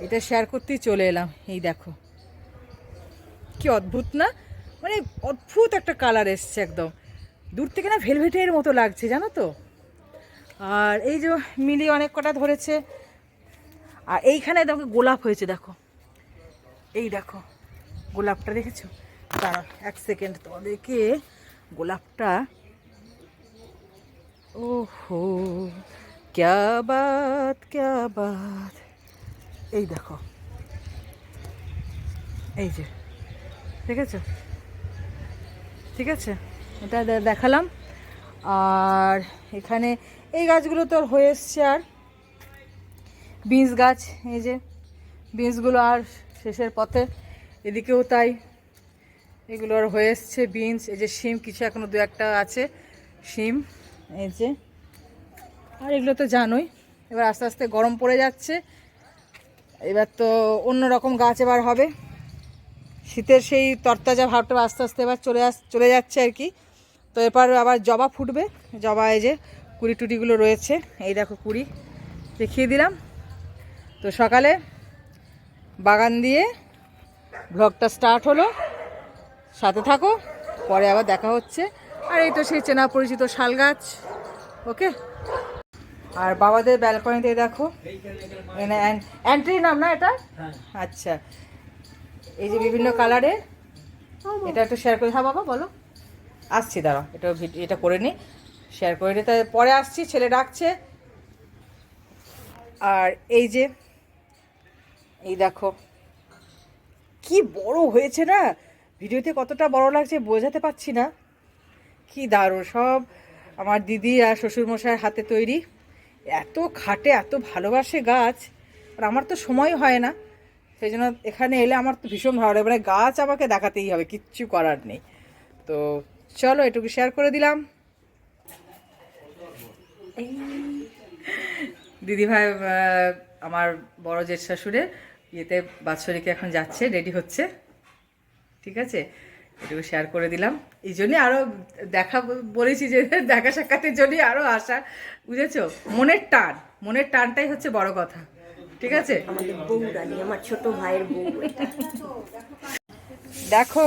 এটা শেয়ার করতেই চলে এলাম। এই দেখো। কি অদ্ভুত না? মানে অদ্ভুত একটা কালার এসছে একদম। দূর থেকে না ভেলভেটের মতো লাগছে, জানো তো? আর এই যে মিলি অনেক কটা ধরেছে। আর এইখানে দেখো গোলাপ হয়েছে, দেখো। এই দেখো, গোলাপটা দেখেছ? দাঁড়া এক সেকেন্ড তোমাদেরকে গোলাপটা। ওহো, ক্যা বাত ক্যা বাত। এই দেখো। এই যে, দেখেছ? ঠিক আছে? এটা দেখালাম। আর এখানে এই গাছগুলো তো আর হয়ে এসছে আর। বিনস গাছ, এই যে। বিনসগুলো আর শেষের পথে। এদিকেও তাই। এগুলো আর হয়ে এসছে বিনস। এই যে শিম, কিছু এখনও দু একটা আছে। শিম, এই যে। আর এগুলো তো জানোই। এবার আস্তে আস্তে গরম পড়ে যাচ্ছে। এবার তো অন্য রকম গাছ এবার হবে। শীতের সেই তরতাজা ভাবটা আস্তে আস্তে এবার চলে আস, চলে যাচ্ছে আর কি। তো এবার আবার জবা ফুটবে। জবা এই যে কুড়ি টুটিগুলো রয়েছে, এই দেখো কুড়ি দেখিয়ে দিলাম। তো সকালে বাগান দিয়ে ব্লগটা স্টার্ট হলো। সাথে থাকো, পরে আবার দেখা হচ্ছে। আর এই তো সেই চেনা পরিচিত শাল গাছ, ওকে? আর বাবাদের ব্যালকনিতে দেখো। এখানে অ্যান্ট্রি নাম না এটা? আচ্ছা। এই যে বিভিন্ন কালারের এটা একটু শেয়ার করে হ্যাঁ বাবা বলো। আসছি দাঁড়া এটা ভিডিও এটা করে নিই শেয়ার করে নিই তাই পরে আসছি ছেলে ডাকছে। আর এই যে এই দেখো। কি বড় হয়েছে না? ভিডিওতে কতটা বড় লাগছে বোঝাতে পারছি না। কি দারুণ। সব আমার দিদি আর শ্বশুরমশাইয়ের হাতে তৈরি। এত খাটে, এত ভালোবাসে গাছ, আর আমার তো সময় হয় না। সেই জন্য এখানে এলে আমার তো ভীষণ ভালো লাগে। মানে গাছ আমাকে দেখাতেই হবে, কিচ্ছু করার নেই। তো চলো, এটুকু শেয়ার করে দিলাম। দিদিভাই আমার বড় জেঠ শাশুড়ে ইয়েতে বাৎসরিকে এখন যাচ্ছে রেডি হচ্ছে। ঠিক আছে? এটুকু শেয়ার করে দিলাম। এই জন্যে আরও দেখা বলেছি যে দেখা সাক্ষাতের জন্যই আরও আসা বুঝেছ? মনের টান মনের টানটাই হচ্ছে বড় কথা ঠিক আছে? আমার ছোট ভাইয়ের দেখো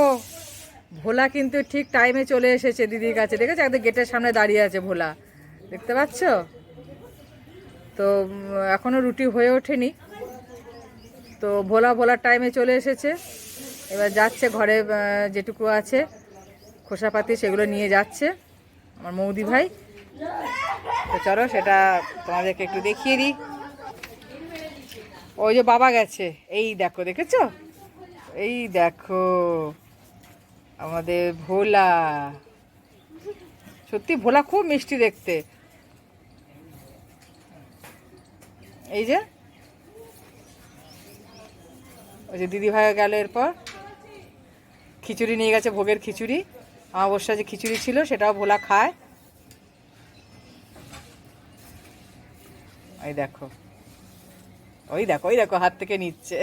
ভোলা কিন্তু ঠিক টাইমে চলে এসেছে দিদির কাছে দেখেছ? একদম গেটের সামনে দাঁড়িয়ে আছে ভোলা দেখতে পাচ্ছ? তো উম, এখনও রুটি হয়ে ওঠেনি। তো ভোলা ভোলার টাইমে চলে এসেছে। এবার যাচ্ছে ঘরে যেটুকু আছে, খোসাপাতি সেগুলো নিয়ে যাচ্ছে আমার মৌদি ভাই। তো চলো সেটা তোমাদেরকে একটু দেখিয়ে দিই। ওই যে বাবা গেছে, এই দেখো, দেখেছ? এই দেখো, আমাদের ভোলা। সত্যি ভোলা খুব মিষ্টি দেখতে। এই যে, ওই যে দিদি ভাই গেল এরপর। খিচুড়ি নিয়ে গেছে, ভোগের খিচুড়ি। অমাবস্যা যে খিচুড়ি ছিল, সেটাও ভোলা খায়। ওই দেখো। ওই দেখো ওই দেখো, হাত থেকে নিচ্ছে।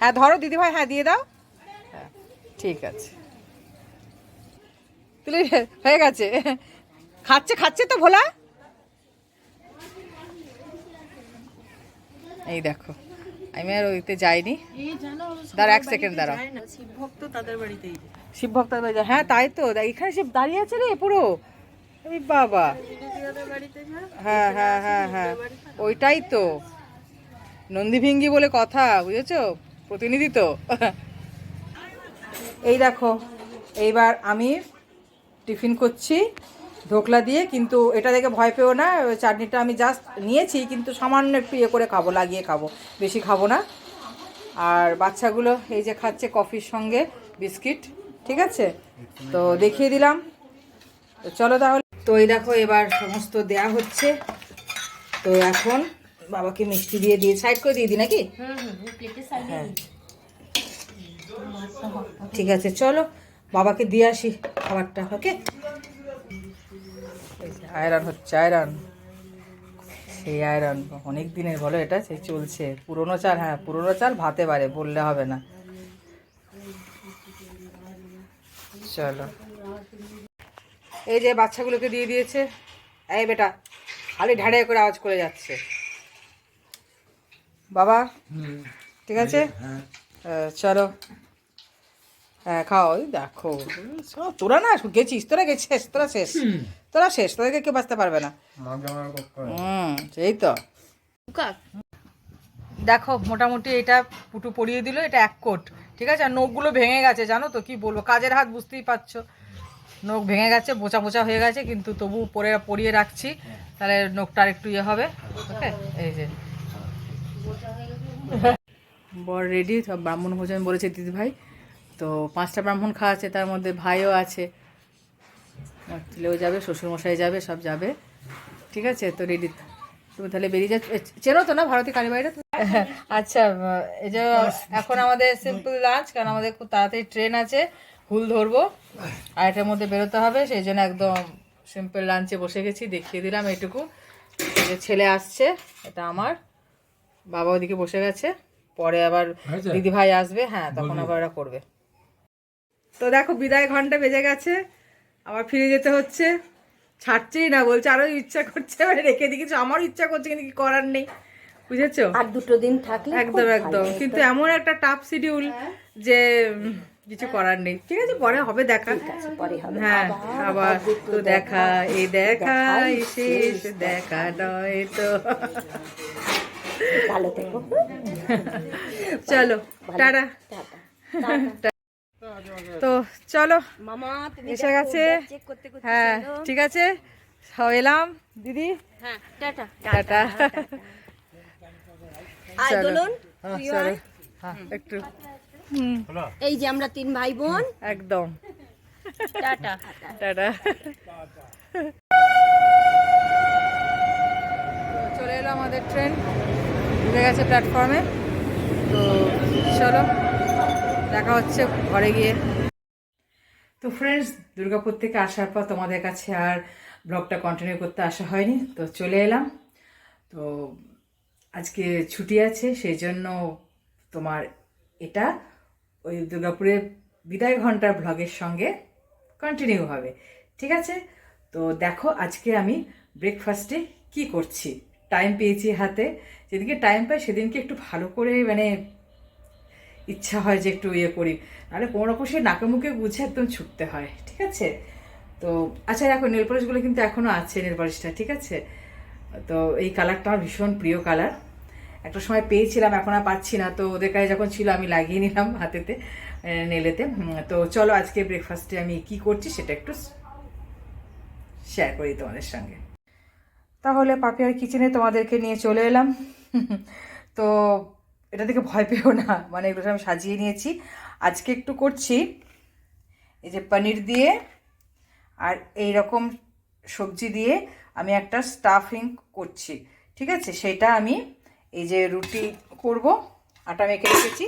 হ্যাঁ ধরো দিদিভাই হ্যাঁ দিয়ে দাও। হ্যাঁ ঠিক আছে। তুলে, হয়ে গেছে। খাচ্ছে খাচ্ছে তো ভোলা। এই দেখো। আমি আর ওইতে যাইনি। দাঁড়া এক সেকেন্ড দাঁড়াও। শিবভক্ত তাদের বাড়িতেই শিব ভক্ত হ্যাঁ তাই তো। এখানে শিব দাঁড়িয়ে আছে রে পুরো। বাবা। হ্যাঁ হ্যাঁ হ্যাঁ হ্যাঁ। ওইটাই তো। নন্দীভিঙ্গি বলে কথা, বুঝেছ? প্রতিনিধি তো। এই দেখো, এইবার আমি টিফিন করছি। ঢোকলা দিয়ে কিন্তু এটা দেখে ভয় পেও না ওই চাটনিটা আমি জাস্ট নিয়েছি কিন্তু সামান্য একটু ইয়ে করে খাব লাগিয়ে খাব বেশি খাব না। আর বাচ্চাগুলো এই যে খাচ্ছে কফির সঙ্গে বিস্কিট ঠিক আছে? তো দেখিয়ে দিলাম। তো চলো তাহলে। তো এই দেখো এবার সমস্ত দেয়া হচ্ছে। তো এখন বাবাকে মিষ্টি দিয়ে দিয়ে সাইড করে দিয়ে দিই নাকি? হ্যাঁ। ঠিক আছে চলো বাবাকে দিয়ে আসি খাবারটা ওকে আয়রন হচ্ছে আয়রন। সেই আয়রন। অনেক দিনের বলো এটা? সেই চলছে। পুরোনো চাল হ্যাঁ পুরোনো চাল ভাতে পারে বললে হবে না। চলো। এই যে বাচ্চাগুলোকে দিয়ে দিয়েছে। এই বেটা খালি ঢাড়ে করে আওয়াজ করে যাচ্ছে। বাবা ঠিক আছে? চলো। হ্যাঁ খাও ওই দেখো। সব তোরা না গেছিস তোরা গেছিস তোরা শেষ। তোরা শেষ তোদেরকে কেউ বাঁচতে পারবে না। হুম সেই তো। দেখো মোটামুটি এটা পুটু পরিয়ে দিল এটা এক কোট ঠিক আছে? আর নখগুলো ভেঙে গেছে জানো তো কি বলব? কাজের হাত বুঝতেই পারছ। নখ ভেঙে গেছে বোচা বোচা হয়ে গেছে কিন্তু তবু পরে পরিয়ে রাখছি। তাহলে নখটা আর একটু ইয়ে হবে ওকে? এই যে। বর রেডি সব ব্রাহ্মণ ভোজন বলেছে দিদি ভাই তো পাঁচটা ব্রাহ্মণ খাওয়াচ্ছে তার মধ্যে ভাইও আছে। ছেলেও যাবে শ্বশুরমশাই যাবে সব যাবে। ঠিক আছে? তো রেডি তুমি তাহলে বেরিয়ে যাচ্ছ চেনো তো না ভারতী কালীবাড়িটা আচ্ছা এই যে এখন আমাদের সিম্পল লাঞ্চ কারণ আমাদের খুব তাড়াতাড়ি ট্রেন আছে হুল ধরবো। আর এটার মধ্যে বেরোতে হবে সেই জন্য একদম সিম্পল লাঞ্চে বসে গেছি দেখিয়ে দিলাম যে ছেলে আসছে এটা আমার। বাবা ওদিকে বসে গেছে পরে আবার দিদি ভাই আসবে হ্যাঁ তখন আবার ওরা করবে। তো দেখো বিদায় ঘণ্টা বেজে গেছে আবার ফিরে যেতে হচ্ছে। ছাড়ছেই না বলছে আরও ইচ্ছা করছে এবারে রেখে দিই। কিছু আমারও ইচ্ছা করছে কিন্তু কি করার নেই। বুঝেছ? আর দুটো দিন থাকলে একদম একদম। কিন্তু এমন একটা টাফ শিডিউল যে কিছু করার নেই। ঠিক আছে পরে হবে দেখা। হ্যাঁ আবার তো দেখা। এই দেখা শেষ দেখা। নয় তো। ভালো থেকো। চলো টাটা। টাটা। তো চলো মামা এসে গেছে। চেক করতে করতে হ্যাঁ ঠিক আছে। সব এলাম দিদি। হ্যাঁ টাটা। হ্যাঁ। হ্যাঁ একটু। এই যে আমরা তিন ভাই বোন। একদম। টাটা। টাটা। চলে এলো আমাদের ট্রেন। ঢুকে গেছে প্ল্যাটফর্মে তো চলো। দেখা হচ্ছে ঘরে গিয়ে। তো ফ্রেন্ডস দুর্গাপুর থেকে আসার পর তোমাদের কাছে আর ব্লগটা কন্টিনিউ করতে আসা হয়নি, তো চলে এলাম। তো আজকে ছুটি আছে সেই জন্য তোমার এটা ওই দুর্গাপুরে বিদায় ঘণ্টার ব্লগের সঙ্গে কন্টিনিউ হবে। ঠিক আছে? তো দেখো আজকে আমি ব্রেকফাস্টে কি করছি। টাইম পেয়েছি হাতে। যেদিনকে টাইম পাই, সেদিনকে একটু ভালো করে মানে ইচ্ছা হয় যে একটু ইয়ে করি। নাহলে কোনো রকম সে নাকে মুখে গুছে একদম ছুটতে হয়, ঠিক আছে? তো আচ্ছা দেখো নেল পলিশগুলো কিন্তু এখনও আছে নেল পলিশটা ঠিক আছে? তো, এই কালারটা আমার ভীষণ প্রিয় কালার একটা সময় পেয়েছিলাম, এখন আর পাচ্ছি না। তো, ওদের কাছে যখন ছিল, আমি লাগিয়ে নিলাম হাতেতে নেলেতে। তো, চলো, আজকে ব্রেকফাস্টে আমি কি করছি সেটা একটু শেয়ার করি তোমাদের সঙ্গে। তাহলে পাপিয়ার কিচেনে তোমাদেরকে নিয়ে চলে এলাম। তো এটা থেকে ভয় পেও না। মানে এগুলো আমি সাজিয়ে নিয়েছি। আজকে একটু করছি। এই যে পনির দিয়ে আর এই রকম সবজি দিয়ে আমি একটা স্টাফিং করছি। ঠিক আছে? সেটা আমি এই যে রুটি করব, আটা মেখে রেখেছি।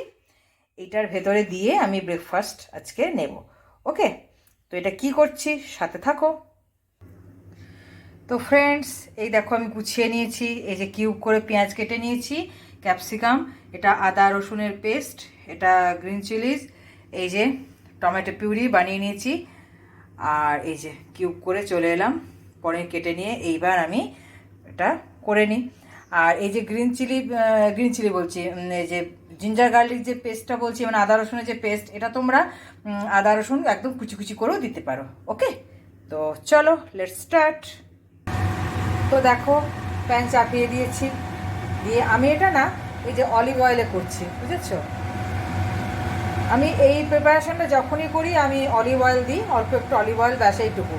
এইটার ভেতরে দিয়ে আমি ব্রেকফাস্ট আজকে নেব। ওকে? তো এটা কি করছি? সাথে থাকো। তো ফ্রেন্ডস এই দেখো আমি গুছিয়ে নিয়েছি। এই যে কিউব করে পেঁয়াজ কেটে নিয়েছি। ক্যাপসিকাম, এটা আদা রসুনের পেস্ট, এটা গ্রিন চিলিজ, এই যে টমেটো পিউরি বানিয়ে নিয়েছি, আর এই যে কিউব করে চলে এলাম, পরে কেটে নিয়ে এইবার আমি এটা করে নিই। আর এই যে গ্রিন চিলি গ্রিন চিলি বলছি এই যে জিঞ্জার গার্লিক যে পেস্টটা বলছি মানে আদা রসুনের যে পেস্ট, এটা তোমরা আদা রসুন একদম কুচি কুচি করেও দিতে পারো, ওকে? তো চলো লেটস স্টার্ট তো দেখো, প্যান চাপিয়ে দিয়েছি। দিয়ে আমি এটা না এই যে অলিভ অয়েলে করছি, বুঝেছ? আমি এই প্রিপারেশনটা যখনই করি, আমি অলিভ অয়েল দিই, অল্প একটু অলিভ অয়েল ব্যাস এইটুকু।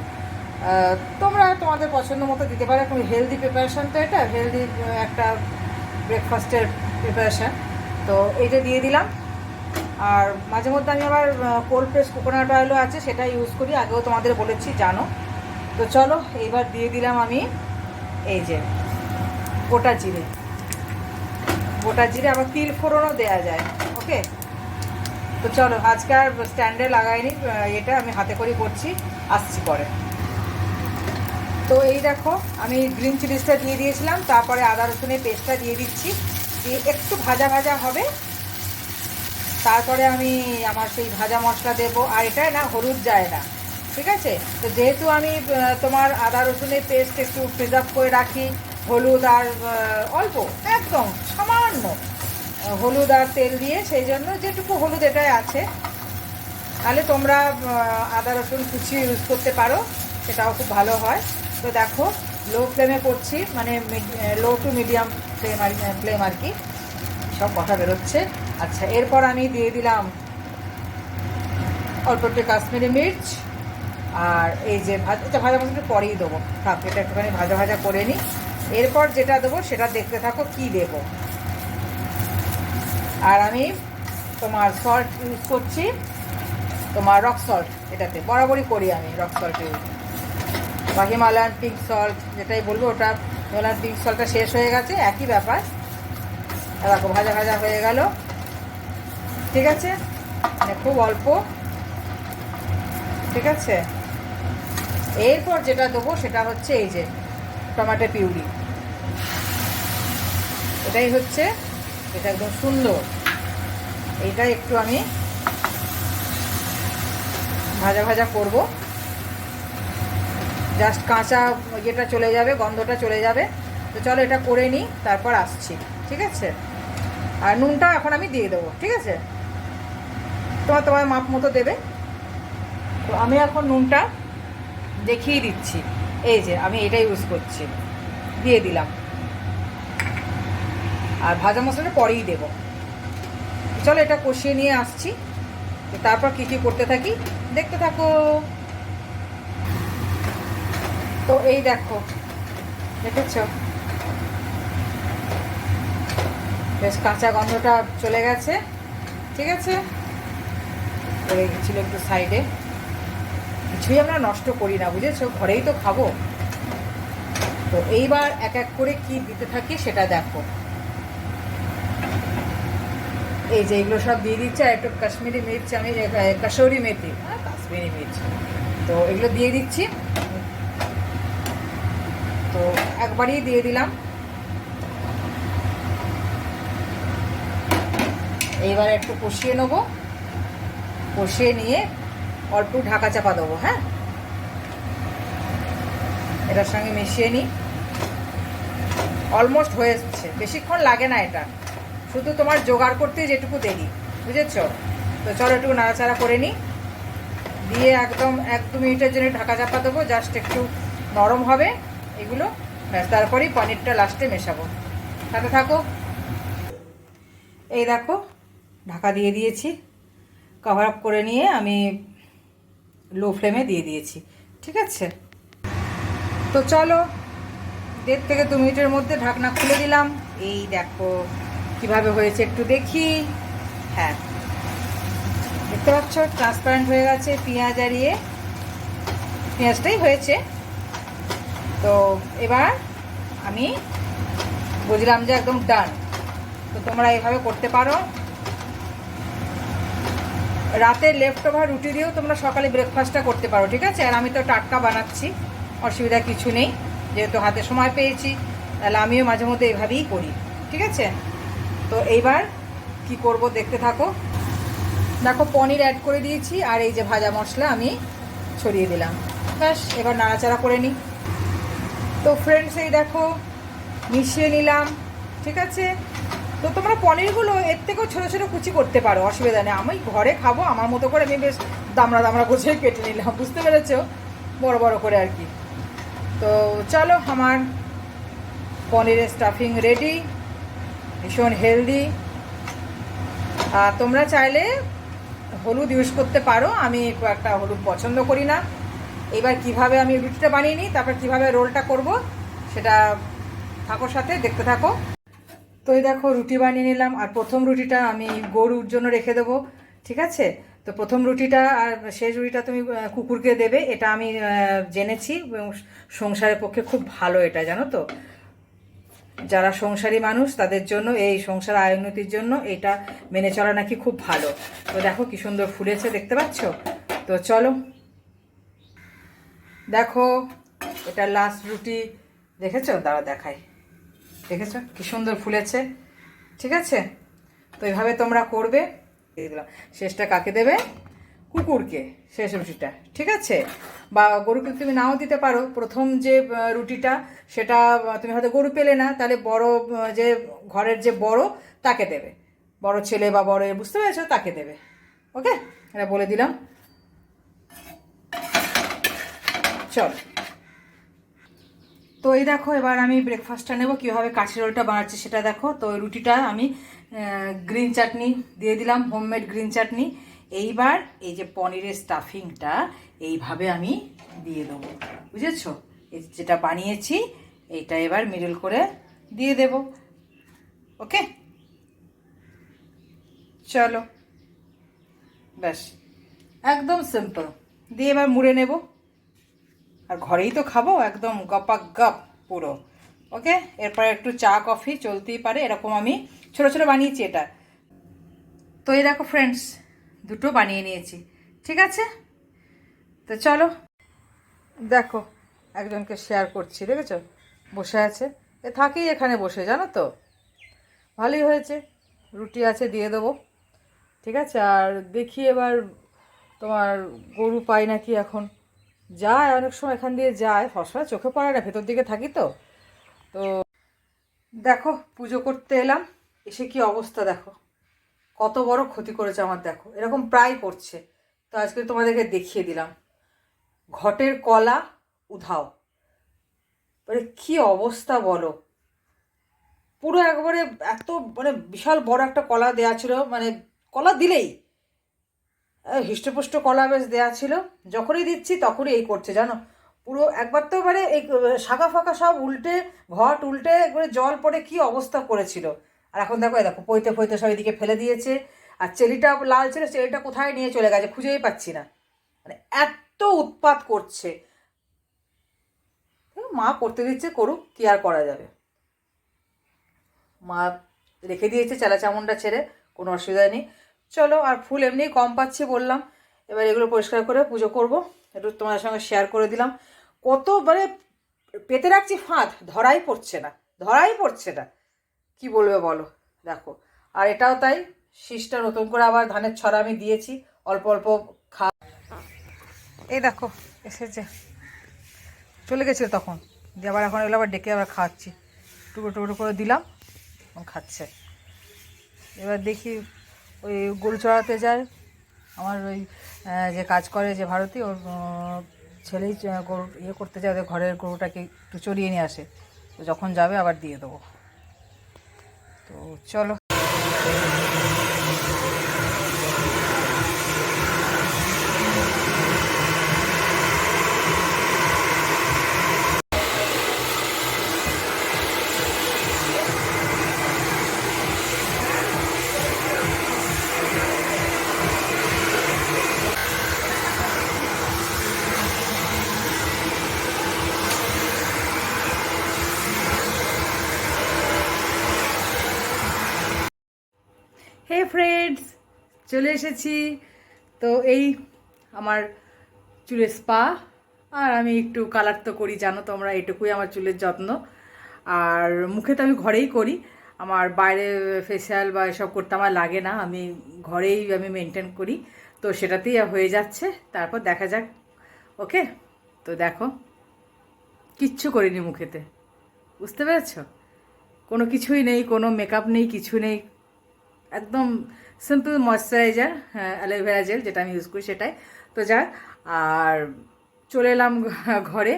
তোমরা তোমাদের পছন্দ মতো দিতে পারো এখন হেলদি প্রিপারেশন তো এটা হেলদি একটা ব্রেকফাস্টের প্রিপারেশন তো এইটা দিয়ে দিলাম। আর মাঝে মধ্যে আমি আবার কোল্ড প্রেস কোকোনাট অয়েলও আছে, সেটা ইউজ করি, আগেও তোমাদের বলেছি, জানো। তো চলো, এইবার দিয়ে দিলাম আমি এই যে গোটা জিরে। গোটা জিরে আবার তিল ফোড়নও দেওয়া যায়, ওকে? তো চলো, আজকে আর স্ট্যান্ডে লাগাইনি এটা আমি হাতে করে করছি, আসছি পরে। তো এই দেখো, আমি গ্রিন চিলিসটা দিয়ে দিয়েছিলাম, তারপরে আদা রসুনের পেস্টটা দিয়ে দিচ্ছি, দিয়ে একটু ভাজা ভাজা হবে। তারপরে আমি আমার সেই ভাজা মশলা দেবো, আর এটায় না হলুদ যায় না, ঠিক আছে? তো যেহেতু আমি তোমার আদা রসুনের পেস্ট একটু প্রিজার্ভ করে রাখি হলুদ আর অল্প, একদম সামান্য হলুদ আর তেল দিয়ে সেই জন্য যেটুকু হলুদ এটাই আছে। তাহলে তোমরা আদা, রসুন কুচি ইউজ করতে পারো, সেটাও খুব ভালো হয়। তো দেখো লো ফ্লেমে করছি মানে লো টু মিডিয়াম ফ্লেম আর ফ্লেম আর কি, সব কথা বেরোচ্ছে। আচ্ছা এরপর আমি দিয়ে দিলাম অল্প একটু কাশ্মীরি মির্চ, আর এই যে ভাজা, এটা ভাজা একটু পরেই দেবো। থাক, এটা একটুখানি ভাজা ভাজা করে নিই। এরপর যেটা দেবো সেটা দেখতে থাকো কি দেবো। আর আমি তোমার সল্ট ইউজ করছি, তোমার রক সল্ট এটাতে। বরাবরই করি আমি রক সল্ট ইউজ বা হিমালয়ান পিঙ্ক সল্ট যেটাই বলব ওটা, হিমালয়ান পিঙ্ক সল্টটা শেষ হয়ে গেছে, একই ব্যাপার। দেখো, ভাজা ভাজা হয়ে গেল। ঠিক আছে? মানে খুব অল্প। ঠিক আছে? এরপর যেটা দেবো সেটা হচ্ছে এই যে টমেটো পিউরি। এটাই হচ্ছে, এটা একদম সুন্দর। এইটা একটু আমি ভাজা ভাজা করব। জাস্ট কাঁচা ইয়েটা চলে যাবে, গন্ধটা চলে যাবে। তো চলো এটা করে নিই, তারপর আসছি, ঠিক আছে? আর নুনটা এখন আমি দিয়ে দেবো, ঠিক আছে? তোমার তোমার মাপ মতো দেবে। তো আমি এখন নুনটা দেখিয়ে দিচ্ছি। এই যে, আমি এটা ইউজ করছি। দিয়ে দিলাম। আর ভাজা মশলাটা পরেই দেবো। চলো এটা কষিয়ে নিয়ে আসছি। তারপর কী কী করতে থাকি, দেখতে থাকো। তো এই দেখো, দেখেছ? বেশ কাঁচা গন্ধটা চলে গেছে, ঠিক আছে? পড়ে গেছিল একটু সাইডে। কিছুই আমরা নষ্ট করি না, বুঝেছ? ঘরেই তো খাব। তো এইবার এক এক করে কি দিতে থাকি সেটা দেখো। এই যে এগুলো সব দিয়ে দিচ্ছে আর একটু কাশ্মীরি মির্চ আমি এ, কাসৌরি মেথি হ্যাঁ কাশ্মীরি মির্চ। তো এগুলো দিয়ে দিচ্ছি। তো একবারই দিয়ে দিলাম। এইবার একটু কষিয়ে নেব। কষিয়ে নিয়ে অল্প ঢাকা চাপা দেবো হ্যাঁ? এটার সঙ্গে মিশিয়ে নিই। অলমোস্ট হয়ে বেশিক্ষণ লাগে না এটা। শুধু তোমার জোগাড় করতে যেটুকু দেরি, বুঝেছ? তো চলো একটু নাড়াচাড়া করে নিই দিয়ে একদম এক দু মিনিটের জন্য ঢাকা চাপা দেবো জাস্ট একটু নরম হবে এগুলো। ব্যাস, তারপরেই পনিরটা লাস্টে মেশাবো। সাথে থাকো। এই দেখো, ঢাকা দিয়ে দিয়েছি। কভার আপ করে নিয়ে আমি লো ফ্লেমে দিয়ে দিয়েছি। ঠিক আছে? তো চলো দেড় থেকে দু মিনিটের মধ্যে ঢাকনা খুলে দিলাম। এই দেখো কীভাবে হয়েছে, একটু দেখি। হ্যাঁ। দেখতে পাচ্ছ ট্রান্সপারেন্ট হয়ে গেছে, পেঁয়াজ আর ইয়ে। পেঁয়াজটাই হয়েছে। তো এবার আমি বুঝলাম যে একদম ডান। তো তোমরা এভাবে করতে পারো। রাতে লেফট ওভার রুটি দিয়েও তোমরা সকালে ব্রেকফাস্টটা করতে পারো, ঠিক আছে? আর আমি তো টাটকা বানাচ্ছি, অসুবিধা কিছু নেই। যেহেতু হাতে সময় পেয়েছি, তাহলে আমিও মাঝে মধ্যে এভাবেই করি, ঠিক আছে? তো এইবার কি করব দেখতে থাকো। দেখো, পনির অ্যাড করে দিয়েছি, আর এই যে ভাজা মশলা আমি ছড়িয়ে দিলাম। ব্যাস, এবার নাড়াচাড়া করে নিই। তো ফ্রেন্ডস এই দেখো, মিশিয়ে নিলাম, ঠিক আছে? তো তোমরা পনিরগুলো এর থেকেও ছোটো ছোটো কুচি করতে পারো, অসুবিধা নেই। আমি ঘরে খাব, আমার মতো করে আমি বেশ দামড়া দামড়া গুছিয়ে কেটে নিলাম, বুঝতে পেরেছ? বড় বড় করে আর কি। তো চলো আমার পনিরের স্টাফিং রেডি ভীষণ হেলদি আর তোমরা চাইলে হলুদ ইউজ করতে পারো, আমি একটা হলুদ পছন্দ করি না। এবার কীভাবে আমি রুটিটা বানিয়ে নিই, তারপর কীভাবে রোলটা করব, সেটা থাকো সাথে দেখতে থাকো। তো এই দেখো, রুটি বানিয়ে নিলাম, আর প্রথম রুটিটা আমি গরুর জন্য রেখে দেবো, ঠিক আছে? তো প্রথম রুটিটা আর শেষ রুটিটা তুমি কুকুরকে দেবে, এটা আমি জেনেছি এবং সংসারের পক্ষে খুব ভালো এটা, জানো তো? যারা সংসারী মানুষ, তাদের জন্য, এই সংসার আয় উন্নতির জন্য এটা মেনে চলা নাকি খুব ভালো। তো দেখো কি সুন্দর ফুলেছে দেখতে পাচ্ছ? তো চলো। দেখো, এটা লাস্ট রুটি, দেখেছ? দাঁড়া দেখাই। দেখেছ? কি সুন্দর ফুলেছে ঠিক আছে? তো এইভাবে তোমরা করবে। দিয়ে দিলাম। শেষটা কাকে দেবে? কুকুরকে, শেষ রুটিটা, ঠিক আছে? বা গরুকে তুমি নাও দিতে পারো। প্রথম যে রুটিটা, সেটা তুমি হয়তো গরু পেলে না, তাহলে বড় যে ঘরের যে বড়, তাকে দেবে। বড় ছেলে বা বড়, বুঝতে পেরেছ? তাকে দেবে। ওকে? এটা বলে দিলাম। চল। তো এই দেখো, এবার আমি ব্রেকফাস্টটা নেব, কীভাবে কাঠি রোলটা বানাচ্ছি সেটা দেখো। তো রুটিটা আমি গ্রিন চাটনি দিয়ে দিলাম হোমমেড গ্রিন চাটনি এইবার এই যে পনিরের স্টাফিংটা এইভাবে আমি দিয়ে দেবো। বুঝেছ? যেটা বানিয়েছি, এইটা এবার মিডল করে দিয়ে দেব। ওকে? চলো। ব্যাস। একদম সিম্পল দিয়ে এবার মুড়ে নেব। আর ঘরেই তো খাব, একদম গপা গপ পুরো ওকে এরপরে একটু চা কফি চলতেই পারে, এরকম আমি ছোট ছোট বানিয়েছি এটা। তো এই দেখো ফ্রেন্ডস দুটো বানিয়ে নিয়েছি, ঠিক আছে? তো চলো, দেখো, একজনকে শেয়ার করছি, দেখেছ? বসে আছে, এ থাকেই এখানে বসে, জানো তো? ভালোই হয়েছে, রুটি আছে, দিয়ে দেবো, ঠিক আছে? আর দেখি এবার তোমার গরু পাই নাকি এখন। যায়, অনেক সময় এখান দিয়ে যায়। সবসময় চোখে পড়ে না, ভেতর দিকে থাকি তো। তো দেখো, পুজো করতে এলাম, এসে কি অবস্থা দেখো। কত বড় ক্ষতি করেছে আমার দেখো। এরকম প্রায় করছে। তো আজকে তোমাদেরকে দেখিয়ে দিলাম। ঘটের কলা উধাও। মানে কি অবস্থা বলো। পুরো একবারে এত মানে বিশাল বড় একটা কলা দেয়া ছিল মানে কলা দিলেই। হৃষ্টপুষ্ট কলা বেশ দেওয়া ছিল। যখনই দিচ্ছি তখনই এই করছে, জানো? পুরো একবার তো মানে এই শাখা ফাঁকা সব উল্টে, ঘট উল্টে একবারে জল পড়ে কি অবস্থা করেছিল। আর এখন দেখো দেখো, পৈতে পইতে সব এদিকে ফেলে দিয়েছে। আর চেলিটা লাল ছিল, চেলিটা কোথায় নিয়ে চলে গেছে খুঁজেই পাচ্ছি না। মানে এত উৎপাত করছে। মা করতে দিচ্ছে, করুক, কি আর করা যাবে? মা রেখে দিয়েছে চেলা চামুন্ডা ছেড়ে, কোনো অসুবিধা নেই। চলো, আর ফুল এমনি কম পাচ্ছি বললাম। এবার এগুলো পরিষ্কার করে পুজো করব। একটু তোমাদের সঙ্গে শেয়ার করে দিলাম। কত মানে পেতে রাখছি ফাঁদ, ধরাই পড়ছে না, ধরাই পড়ছে না। কি বলবে বলো? দেখো, আর এটাও তাই, শীষটা নতুন করে আবার ধানের ছড়া আমি দিয়েছি, অল্প অল্প খা এই দেখো, এসেছে। চলে গেছিল তখন, দিয়ে আবার এখন এগুলো আবার ডেকে আবার খাওয়াচ্ছি। টুকরো টুকরো করে দিলাম খাচ্ছে। এবার দেখি ওই গরু চড়াতে যায়। আমার ওই যে কাজ করে যে ভারতী, ওর ছেলেই গরু ইয়ে করতে যায়, ওদের ঘরের গরুটাকে একটু চড়িয়ে নিয়ে আসে। তো যখন যাবে আবার দিয়ে দেবো। তো চলো হে ফ্রেন্ডস চলে এসেছি। তো এই আমার চুলের স্পা। আর আমি একটু কালার তো করি, জানো তোমরা এটুকুই আমার চুলের যত্ন। আর মুখে তো আমি ঘরেই করি। আমার বাইরে ফেসিয়াল বা এসব করতে আমার লাগে না, আমি ঘরেই আমি মেনটেন করি। তো সেটাতেই হয়ে যাচ্ছে। তারপর দেখা যাক, ওকে? তো দেখো, কিচ্ছু করিনি মুখেতে। বুঝতে পেরেছ? কোনো কিছুই নেই, কোনো মেকআপ নেই, কিছু নেই। একদম সিম্পল ময়শ্চারাইজার অ্যালোভেরা জেল যেটা আমি ইউজ করি সেটাই। তো যাক, আর চলে এলাম ঘরে।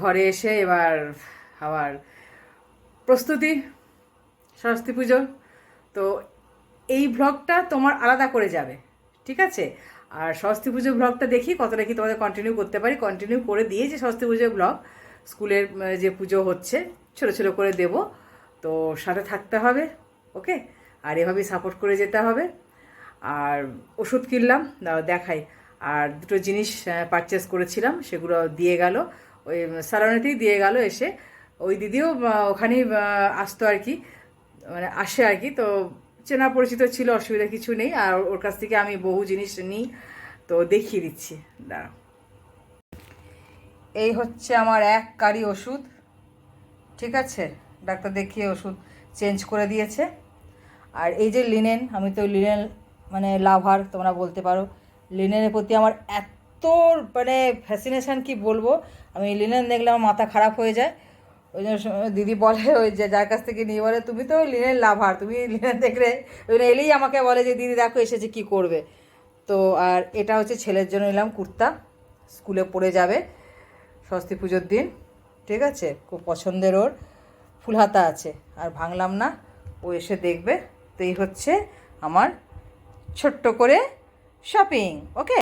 ঘরে এসে এবার আবার প্রস্তুতি, সরস্বতী পুজো। তো এই ভ্লগটা তোমার আলাদা করে যাবে, ঠিক আছে? আর সরস্বতী পুজো ভ্লগটা দেখি কতটা কি তোমাদের কন্টিনিউ করতে পারি। কন্টিনিউ করে দিয়েছি সরস্বতী পুজোর ব্লগ স্কুলের যে পুজো হচ্ছে, ছোটো ছোটো করে দেব। তো সাথে থাকতে হবে ওকে আর এভাবেই সাপোর্ট করে যেতে হবে। আর ওষুধ কিনলাম দেখাই। আর দুটো জিনিস পারচেস করেছিলাম, সেগুলো দিয়ে গেল। ওই স্যালনেতেই দিয়ে গেল এসে। ওই দিদিও ওখানেই আসতো আর কি। মানে আসে আর কি। তো চেনা পরিচিত ছিল, অসুবিধা কিছু নেই। আর ওর কাছ থেকে আমি বহু জিনিস নিই। তো দেখিয়ে দিচ্ছি। দাঁড়াও। এই হচ্ছে আমার এক কারি ওষুধ। ঠিক আছে? ডাক্তার দেখিয়ে ওষুধ চেঞ্জ করে দিয়েছে। আর এই যে লিনেন আমি তো লিনেন মানে লাভার তোমরা বলতে পারো। লিনেনের প্রতি আমার এত মানে ফ্যাসিনেশন কি বলব? আমি লিনেন দেখলে আমার মাথা খারাপ হয়ে যায়। ওই জন্য দিদি বলে, ওই যে যার কাছ থেকে নিয়ে বলে, তুমি তো লিনের লাভার তুমি লিনেন দেখলে ওই জন্য এলেই আমাকে বলে যে, দিদি দেখো এসেছে কি করবে? তো আর এটা হচ্ছে ছেলের জন্য নিলাম কুর্তা। স্কুলে পড়ে যাবে সরস্বতী পুজোর দিন। ঠিক আছে? খুব পছন্দের ওর। ফুল হাতা আছে। আর ভাঙলাম না। ও এসে দেখবে। এই হচ্ছে আমার ছোট্ট করে শপিং ওকে